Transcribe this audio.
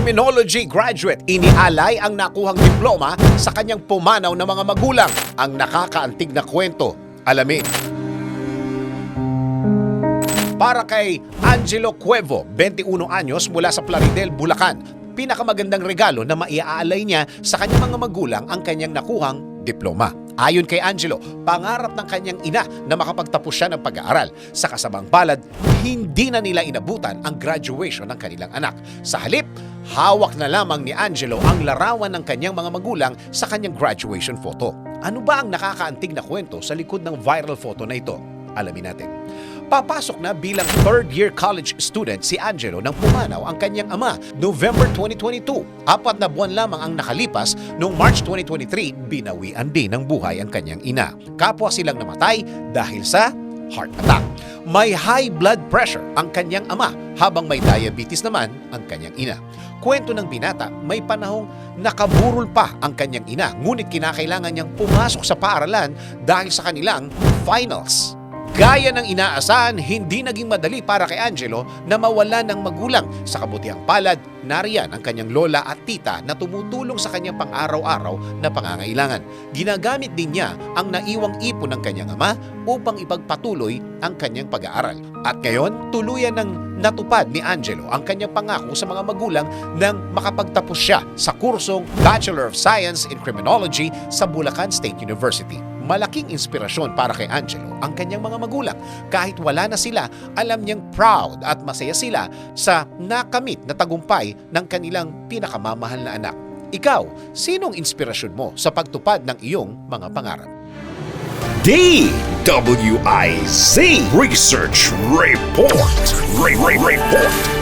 Criminology graduate, inialay ang nakuhang diploma sa kanyang pumanaw na mga magulang. Ang nakakaantig na kwento. Alamin. Para kay Angelo Cuevo, 21 anyos mula sa Plaridel, Bulacan. Pinakamagandang regalo na maiaalay niya sa kanyang mga magulang ang kanyang nakuhang diploma. Ayon kay Angelo, pangarap ng kanyang ina na makapagtapos siya ng pag-aaral. Sa kasamang palad, hindi na nila inabutan ang graduation ng kanilang anak. Sa halip, hawak na lamang ni Angelo ang larawan ng kanyang mga magulang sa kanyang graduation photo. Ano ba ang nakakaantig na kwento sa likod ng viral photo na ito? Alamin natin. Papasok na bilang third-year college student si Angelo nang pumanaw ang kanyang ama November 2022. Apat na buwan lamang ang nakalipas noong March 2023, binawian din ng buhay ang kanyang ina. Kapwa silang namatay dahil sa heart attack. May high blood pressure ang kanyang ama habang may diabetes naman ang kanyang ina. Kwento ng binata, may panahong nakaburol pa ang kanyang ina ngunit kinakailangan niyang pumasok sa paaralan dahil sa kanilang finals. Gaya ng inaasahan, hindi naging madali para kay Angelo na mawala ng magulang. Sa kabutihang palad, nariyan ang kanyang lola at tita na tumutulong sa kanyang pang-araw-araw na pangangailangan. Ginagamit din niya ang naiwang ipon ng kanyang ama upang ipagpatuloy ang kanyang pag-aaral. At ngayon, tuluyan ng natupad ni Angelo ang kanyang pangako sa mga magulang nang makapagtapos siya sa kursong Bachelor of Science in Criminology sa Bulacan State University malaking inspirasyon para kay Angelo ang kanyang mga magulang. Kahit wala na sila, alam niyang proud at masaya sila sa nakamit na tagumpay ng kanilang pinakamamahal na anak. Ikaw, sinong inspirasyon mo sa pagtupad ng iyong mga pangarap? DWIZ Research Report. Re- Re- Report.